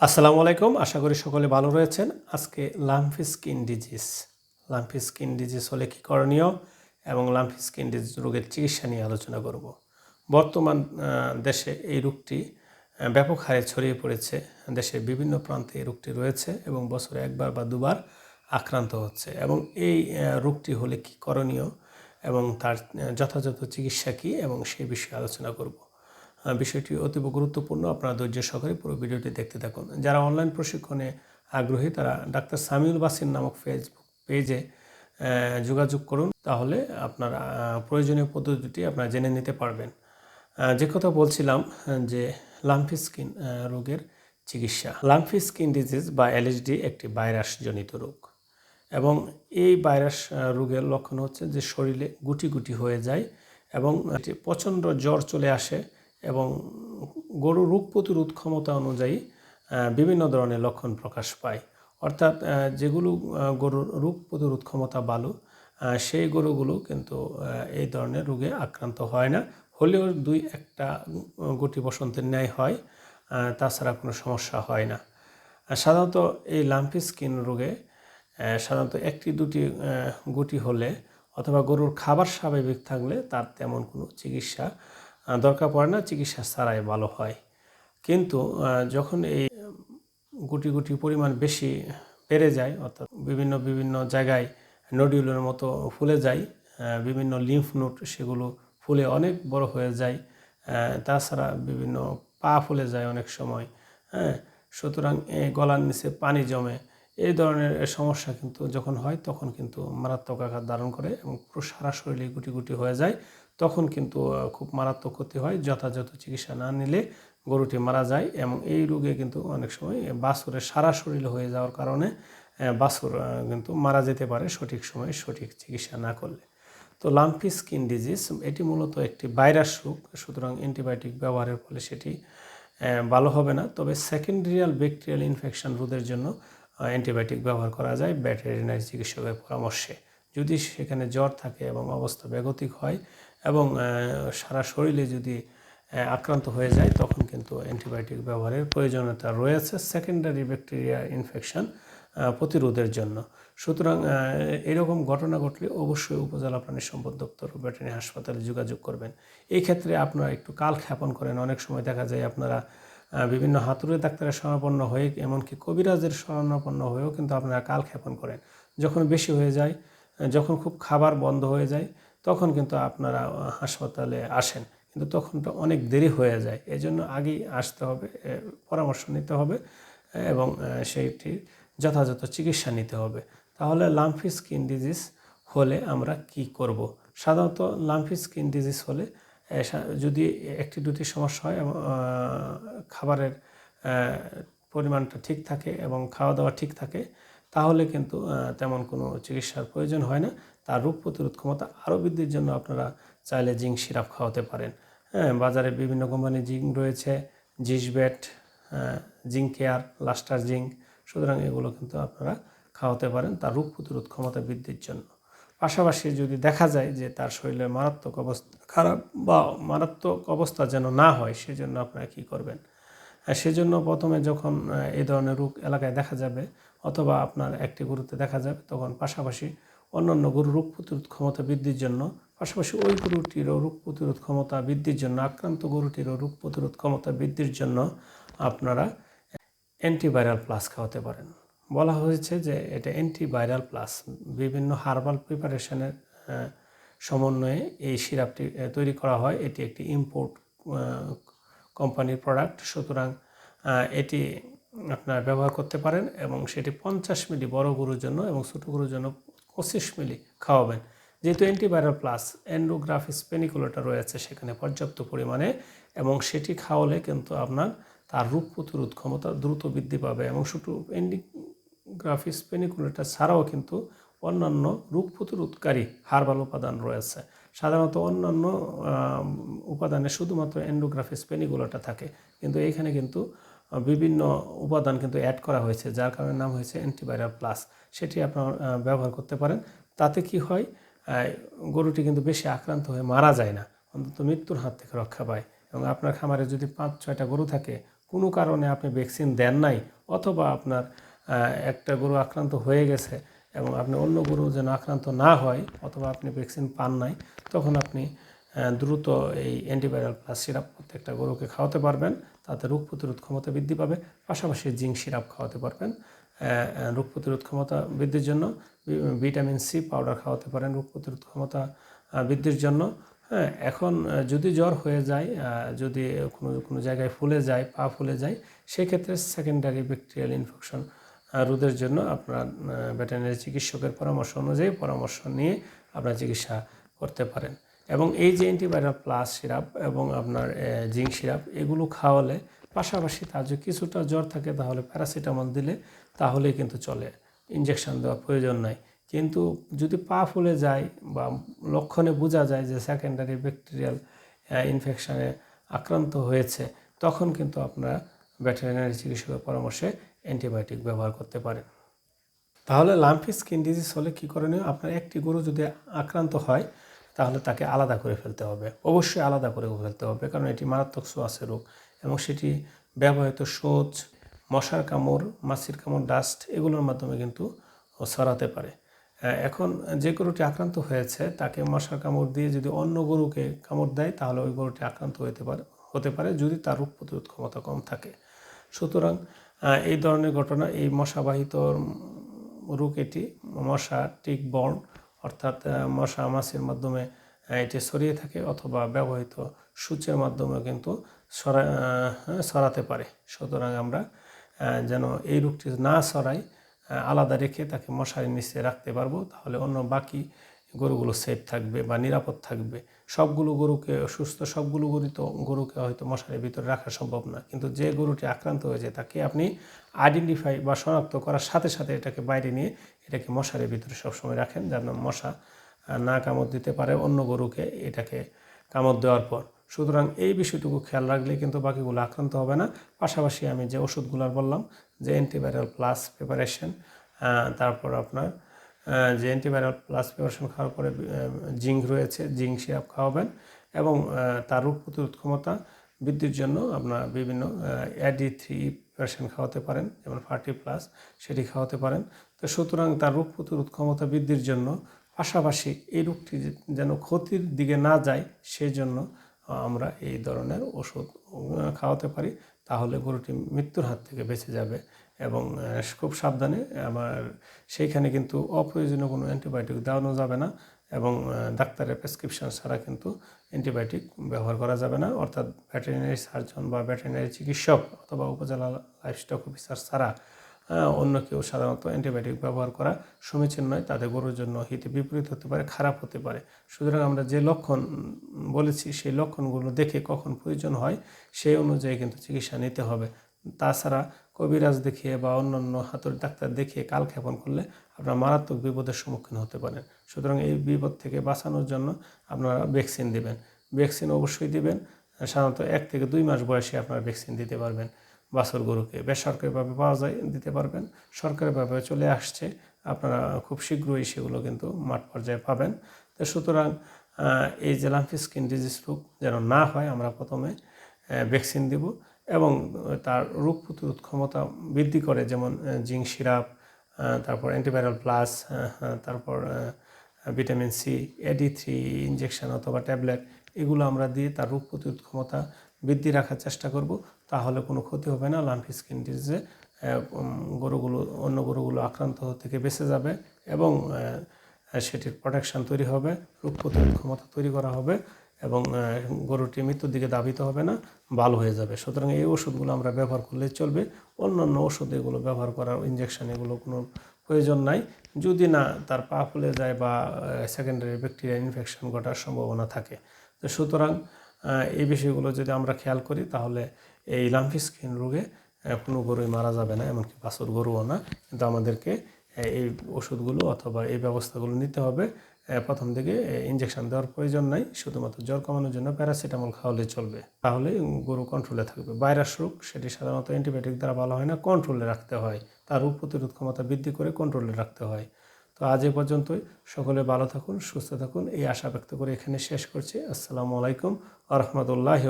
আসসালামু আলাইকুম। আশা করি সকলে ভালো রয়েছেন। আজকে lumpy skin disease lumpy skin disease হলে কী করণীয় এবং লাম্ফি স্কিন ডিজিজ রোগের চিকিৎসা নিয়ে আলোচনা করব। বর্তমান দেশে এই রোগটি ব্যাপক হারে ছড়িয়ে পড়েছে। দেশের বিভিন্ন প্রান্তে এই রোগটি রয়েছে এবং বছরে একবার বা দুবার আক্রান্ত হচ্ছে। এবং এই রোগটি হলে কী করণীয় এবং তার যথাযথ চিকিৎসা কী এবং সেই বিষয়ে আলোচনা করব। বিষয়টি অতীব গুরুত্বপূর্ণ। আপনারা ধৈর্য সহকারে পুরো ভিডিওটি দেখতে থাকুন। যারা অনলাইন প্রশিক্ষণে আগ্রহী, তারা ডাক্তার সামিউল বাসিন নামক ফেসবুক পেজে যোগাযোগ করুন। তাহলে আপনার প্রয়োজনীয় পদ্ধতিটি আপনারা জেনে নিতে পারবেন। যে কথা বলছিলাম যে লাম্ফি স্কিন রোগের চিকিৎসা। লাম্ফি স্কিন ডিজিজ বা এলএসডি একটি ভাইরাসজনিত রোগ। এবং এই ভাইরাস রোগের লক্ষণ হচ্ছে যে শরীরে গুটি গুটি হয়ে যায় এবং প্রচণ্ড জ্বর চলে আসে। এবং গরু রোগ প্রতিরোধ ক্ষমতা অনুযায়ী বিভিন্ন ধরনের লক্ষণ প্রকাশ পায়। অর্থাৎ যেগুলো গরুর রোগ প্রতিরোধ ক্ষমতা ভালো সেই গরুগুলো কিন্তু এই ধরনের রোগে আক্রান্ত হয় না। হলেও দুই একটা গুটি বসন্তের ন্যায় হয় তাছাড়া কোনো সমস্যা হয় না। সাধারণত এই লাম্পি স্কিন রোগে সাধারণত একটি, দুটি গুটি হলে অথবা গরুর খাবার স্বাভাবিক থাকলে তার তেমন কোনো চিকিৎসা দরকার পড়ে না, চিকিৎসা ছাড়াই ভালো হয়। কিন্তু যখন এই গুটি গুটি পরিমাণ বেশি বেড়ে যায়, অর্থাৎ বিভিন্ন বিভিন্ন জায়গায় নডিউলের মতো ফুলে যায় বিভিন্ন লিম্ফ নোট সেগুলো ফুলে অনেক বড় হয়ে যায় তাছাড়া বিভিন্ন পা ফুলে যায় অনেক সময় হ্যাঁ? সুতরাং গলার নিচে পানি জমে এই ধরনের সমস্যা কিন্তু যখন হয়, তখন কিন্তু মারাত্মক আকার ধারণ করে এবং পুরো সারা শরীরে গুটি গুটি হয়ে যায়। তখন কিন্তু খুব মারাত্মক ক্ষতি হয়। যথাযথ চিকিৎসা না নিলে গরুটি মারা যায় এবং এই রোগে কিন্তু অনেক সময় বাছুরের সারা শরীর হয়ে যাওয়ার কারণে বাছুর কিন্তু মারা যেতে পারে সঠিক সময়ে সঠিক চিকিৎসা না করলে। তো লাম্পি স্কিন ডিজিজ, এটি মূলত একটি ভাইরাস রোগ, সুতরাং অ্যান্টিবায়োটিক ব্যবহারের ফলে সেটি ভালো হবে না। তবে সেকেন্ডারিয়াল ব্যাকটেরিয়াল ইনফেকশন রোধের জন্য অ্যান্টিবায়োটিক ব্যবহার করা যায় ভেটেরিনারি চিকিৎসকের পরামর্শে। যদি সেখানে জ্বর থাকে এবং অবস্থা বেগতিক হয় এবং সারা শরীরে যদি আক্রান্ত হয়ে যায়, তখন কিন্তু অ্যান্টিবায়োটিক ব্যবহারের প্রয়োজনীয়তা রয়েছে সেকেন্ডারি ব্যাকটেরিয়া ইনফেকশন প্রতিরোধের জন্য। সুতরাং এরকম ঘটনা ঘটলে অবশ্যই উপজেলা প্রাণী সম্পদ দপ্তর ভেটেরিনারি হাসপাতালে যোগাযোগ করবেন। এই ক্ষেত্রে আপনারা একটু কাল ক্ষেপণ করেন। অনেক সময় দেখা যায় আপনারা বিভিন্ন হাতুড়ে ডাক্তারের শরণাপন্ন হয়ে এমনকি কবিরাজের শরণাপন্ন হয়েও কিন্তু আপনারা কাল ক্ষেপণ করেন। যখন বেশি হয়ে যায় যখন খুব খাবার বন্ধ হয়ে যায় তখন কিন্তু আপনারা হাসপাতালে আসেন। কিন্তু তখন তো অনেক দেরি হয়ে যায়। এজন্য আগেই আসতে হবে পরামর্শ নিতে হবে এবং আহ, সেইটির যথাযথ চিকিৎসা নিতে হবে। তাহলে লাম্ফি স্কিন ডিজিজ হলে আমরা কি করব? সাধারণত লাম্ফি স্কিন ডিজিজ হলে যদি একটি দুটি সমস্যা হয়, এবং খাবারের পরিমাণটা ঠিক থাকে এবং খাওয়া দাওয়া ঠিক থাকে, তাহলে কিন্তু তেমন কোনো চিকিৎসার প্রয়োজন হয় না। তার রোগ প্রতিরোধ ক্ষমতা আরও বৃদ্ধির জন্য আপনারা চাইলে জিঙ্ক সিরাপ খাওয়াতে পারেন। হ্যাঁ বাজারে বিভিন্ন কোম্পানির জিঙ্ক রয়েছে জিসবেট জিঙ্ক কেয়ার, লাস্টার জিঙ্ক, সুতরাং এগুলো কিন্তু আপনারা খাওয়াতে পারেন। তার রোগ প্রতিরোধ ক্ষমতা বৃদ্ধির জন্য। পাশাপাশি যদি দেখা যায় যে তার শরীরে মারাত্মক অবস্থা খারাপ বা মারাত্মক অবস্থা যেন না হয়, সেজন্য আপনারা কী করবেন? সেজন্য প্রথমে যখন এই ধরনের রোগ এলাকায় দেখা যাবে অথবা আপনার একটি গরুতে দেখা যাবে, তখন পাশাপাশি অন্যান্য গরুর রোগ প্রতিরোধ ক্ষমতা বৃদ্ধির জন্য, পাশাপাশি ওই গরুটিরও রোগ প্রতিরোধ ক্ষমতা বৃদ্ধির জন্য, আক্রান্ত গরুটিরও রোগ প্রতিরোধ ক্ষমতা বৃদ্ধির জন্য আপনারা অ্যান্টিভাইরাল প্লাস খাওয়াতে পারেন। বলা হয়েছে যে এটা অ্যান্টিভাইরাল প্লাস বিভিন্ন হার্বাল প্রিপারেশনের সমন্বয়ে এই সিরাপটি তৈরি করা হয়। এটি একটি ইম্পোর্ট কোম্পানির প্রোডাক্ট সুতরাং এটি আপনারা ব্যবহার করতে পারেন এবং সেটি পঞ্চাশ মিলি বড় গরুর জন্য এবং ছোটো গরুর জন্য পঁচিশ মিলি খাওয়াবেন। যেহেতু অ্যান্টিভাইরাল প্লাস অ্যান্ডোগ্রাফিস পেনিকুলোটা রয়েছে সেখানে পর্যাপ্ত পরিমাণে এবং সেটি খাওয়ালে কিন্তু আপনার তার রোগ প্রতিরোধ ক্ষমতা দ্রুত বৃদ্ধি পাবে এবং শুধু অ্যান্টিগ্রাফিস পেনিকুলোটা ছাড়াও কিন্তু অন্যান্য রোগ প্রতিরোধকারী হার্বাল উপাদান রয়েছে। সাধারণত অন্যান্য উপাদানে শুধুমাত্র এন্ডোগ্রাফিস পেনিগুলোটা থাকে। কিন্তু এইখানে কিন্তু বিভিন্ন উপাদান কিন্তু অ্যাড করা হয়েছে, যার কারণে নাম হয়েছে অ্যান্টিভাইরাল প্লাস সেটি আপনার ব্যবহার করতে পারেন। তাতে কি হয় গরুটি কিন্তু বেশি আক্রান্ত হয়ে মারা যায় না, অন্তত মৃত্যুর হাত থেকে রক্ষা পায়। এবং আপনার খামারে যদি পাঁচ ছয়টা গরু থাকে, কোনো কারণে আপনি ভ্যাকসিন দেন নাই, অথবা আপনার একটা গরু আক্রান্ত হয়ে গেছে এবং আপনি অন্য গরু যেন আক্রান্ত না হয় অথবা আপনি ভ্যাকসিন পান নাই, তখন আপনি দ্রুত এই অ্যান্টিভাইরাল প্লাস সিরাপ প্রত্যেকটা গরুকে খাওয়াতে পারবেন। তাতে রোগ প্রতিরোধ ক্ষমতা বৃদ্ধি পাবে। পাশাপাশি জিঙ্ক সিরাপ খাওয়াতে পারবেন। রোগ প্রতিরোধ ক্ষমতা বৃদ্ধির জন্য ভিটামিন সি পাউডার খাওয়াতে পারেন রোগ প্রতিরোধ ক্ষমতা বৃদ্ধির জন্য। হ্যাঁ এখন যদি জ্বর হয়ে যায় যদি কোনো কোনো জায়গায় ফুলে যায়, পা ফুলে যায়, সেক্ষেত্রে সেকেন্ডারি ব্যাকটেরিয়াল ইনফেকশন রোধের জন্য আপনার ভেটেরিনারি চিকিৎসকের পরামর্শ অনুযায়ী পরামর্শ নিয়ে আপনার চিকিৎসা করতে পারেন। এবং এই যে অ্যান্টিভাইরাল প্লাস সিরাপ এবং আপনার জিঙ্ক সিরাপ এগুলো খাওয়ালে পাশাপাশি তার যদি কিছুটা জ্বর থাকে তাহলে প্যারাসিটামল দিলে তাহলেই কিন্তু চলে। ইঞ্জেকশন দেওয়ার প্রয়োজন নাই। কিন্তু যদি পা ফুলে যায় বা লক্ষণে বোঝা যায় যে সেকেন্ডারি ব্যাকটেরিয়াল ইনফেকশানে আক্রান্ত হয়েছে, তখন কিন্তু আপনারা ভেটেরিনারি চিকিৎসকের পরামর্শে অ্যান্টিবায়োটিক ব্যবহার করতে পারেন। তাহলে লাম্পি স্কিন ডিজিজ হলে কী করণীয়? আপনার একটি গরু যদি আক্রান্ত হয়, তাহলে তাকে আলাদা করে ফেলতে হবে। অবশ্যই আলাদা করে ফেলতে হবে, কারণ এটি মারাত্মক সোয়াসে রোগ এবং সেটি ব্যবহৃত সোচ মশার কামড়, মাছির কামড়, ডাস্ট এগুলোর মাধ্যমে কিন্তু ছড়াতে পারে। এখন যে গরুটি আক্রান্ত হয়েছে, তাকে মশার কামড় দিয়ে যদি অন্য গরুকে কামড় দেয়, তাহলে ওই গরুটি আক্রান্ত হতে পারে হতে পারে যদি তার রোগ প্রতিরোধ ক্ষমতা কম থাকে। সুতরাং এই ধরনের ঘটনা এই মশাবাহিত রোগ এটি মশা টিক বর্ন অর্থাৎ মশা মাছির মাধ্যমে এটি ছড়িয়ে থাকে অথবা ব্যবহৃত সূচের মাধ্যমে কিন্তু ছড়াতে পারে। সুতরাং আমরা যেন এই রোগটি না আহ, আলাদা রেখে তাকে মশারির নিচে রাখতে পারব তাহলে অন্য বাকি গরুগুলো সেফ থাকবে বা নিরাপদ থাকবে। সবগুলো গরুকে সুস্থ, সবগুলো গরু তো, গরুকে হয়তো মশারির ভিতরে রাখা সম্ভব না। কিন্তু যে গরুটি আক্রান্ত হয়েছে, তাকে আপনি আইডেন্টিফাই বা শনাক্ত করার সাথে সাথে এটাকে বাইরে নিয়ে এটাকে মশারির ভিতরে সবসময় রাখেন, যেন মশা না কামড় দিতে পারে অন্য গরুকে এটাকে কামড় দেওয়ার পর। সুতরাং এই বিষয়টুকু খেয়াল রাখলে কিন্তু বাকিগুলো আক্রান্ত হবে না। পাশাপাশি আমি যে ওষুধগুলো বললাম, যে অ্যান্টিভাইরাল প্লাস প্রিপারেশন তারপর আপনার যে অ্যান্টিভাইরাল প্লাস প্রিপারেশন খাওয়ার পরে জিঙ্ক রয়েছে, জিঙ্ক সিরাপ খাওয়াবেন এবং তার রোগ প্রতিরোধ ক্ষমতা বৃদ্ধির জন্য আপনার বিভিন্ন অ্যাডি থ্রি প্রিপারেশন খাওয়াতে পারেন, যেমন ফার্টি প্লাস সেটি খাওয়াতে পারেন। তো সুতরাং তার রোগ প্রতিরোধ ক্ষমতা বৃদ্ধির জন্য পাশাপাশি এই রোগটি যেন ক্ষতির দিকে না যায় সেই জন্য আমরা এই ধরনের ওষুধ খাওয়াতে পারি। তাহলে গরুটি মৃত্যুর হাত থেকে বেঁচে যাবে এবং খুব সাবধানে আমার সেইখানে কিন্তু অপ্রয়োজনীয় কোনো অ্যান্টিবায়োটিক দেওয়ানো যাবে না এবং ডাক্তারের প্রেসক্রিপশন ছাড়া কিন্তু অ্যান্টিবায়োটিক ব্যবহার করা যাবে না। অর্থাৎ ভেটেরিনারি সার্জন বা ভেটেরিনারি চিকিৎসক অথবা উপজেলা লাইফস্টক অফিসার ছাড়া অন্য কেউ সাধারণত অ্যান্টিবায়োটিক ব্যবহার করা সমীচীন নয়। তাদের গরুর জন্য হিতে বিপরীত হতে পারে, খারাপ হতে পারে। সুতরাং আমরা যে লক্ষণ বলেছি, সেই লক্ষণগুলো দেখে কখন প্রয়োজন হয়, সেই অনুযায়ী কিন্তু চিকিৎসা নিতে হবে। তাছাড়া কবিরাজ দেখিয়ে বা অন্যান্য হাতুড়ি ডাক্তার দেখিয়ে কালক্ষেপণ করলে আপনারা মারাত্মক বিপদের সম্মুখীন হতে পারেন। সুতরাং এই বিপদ থেকে বাঁচানোর জন্য আপনারা ভ্যাকসিন দেবেন। ভ্যাকসিন অবশ্যই দিবেন, সাধারণত এক থেকে দুই মাস বয়সে আপনারা ভ্যাকসিন দিতে পারবেন। বাছর গরুকে বেসরকারিভাবে পাওয়া যায়, দিতে পারবেন। সরকারিভাবে চলে আসছে, আপনারা খুব শীঘ্রই সেগুলো কিন্তু মাঠ পর্যায়ে পাবেন। তো সুতরাং এই যে লাম্পি স্কিন ডিজিজ রোগ যেন না হয়, আমরা প্রথমে ভ্যাকসিন দিব। এবং তার রোগ প্রতিরোধ ক্ষমতা বৃদ্ধি করে, যেমন জিঙ্ক সিরাপ তারপর অ্যান্টিভাইরাল প্লাস তারপর vitamin C AD three injection অথবা ট্যাবলেট, এগুলো আমরা দিয়ে তার রোগ প্রতিরোধ ক্ষমতা বৃদ্ধি রাখার চেষ্টা করব। তাহলে কোনো ক্ষতি হবে না লাম্পি স্কিন ডিজিজে গরুগুলো, অন্য গরুগুলো আক্রান্ত থেকে বেঁচে যাবে এবং সেটির প্রোটেকশন তৈরি হবে, রোগ প্রতিরোধ ক্ষমতা তৈরি করা হবে। এবং গরুটি মৃত্যুর দিকে দাবিত হবে না ভালো হয়ে যাবে। সুতরাং এই ওষুধগুলো আমরা ব্যবহার করলে চলবে। অন্যান্য ওষুধ এগুলো ব্যবহার করার ইঞ্জেকশন এগুলো কোনো প্রয়োজন নাই। যদি না, তার পা ফুলে যায় বা সেকেন্ডারি ব্যাকটেরিয়া ইনফেকশন ঘটার সম্ভাবনা থাকে। তো সুতরাং এই বিষয়গুলো যদি আমরা খেয়াল করি, তাহলে এই লাম্পি স্কিন রোগে কোনো গরুই মারা যাবে না, এমনকি বাছুর গরুও না। কিন্তু আমাদেরকে এই ওষুধগুলো অথবা এই ব্যবস্থাগুলো নিতে হবে। প্রথম দিকে ইঞ্জেকশন দেওয়ার প্রয়োজন নাই, শুধুমাত্র জ্বর কমানোর জন্য প্যারাসিটামল খাওয়ালে চলবে। তাহলে গরু কন্ট্রোলে থাকবে। ভাইরাস রোগ, সেটি সাধারণত অ্যান্টিবায়োটিক দ্বারা ভালো হয় না কন্ট্রোলে রাখতে হয়। তার রোগ প্রতিরোধ ক্ষমতা বৃদ্ধি করে কন্ট্রোলে রাখতে হয়। তো আজ এ পর্যন্তই। সকলে ভালো থাকুন, সুস্থ থাকুন। এই আশা ব্যক্ত করে এখানে শেষ করছি। আসসালামু আলাইকুম আ রহমতুল্লাহি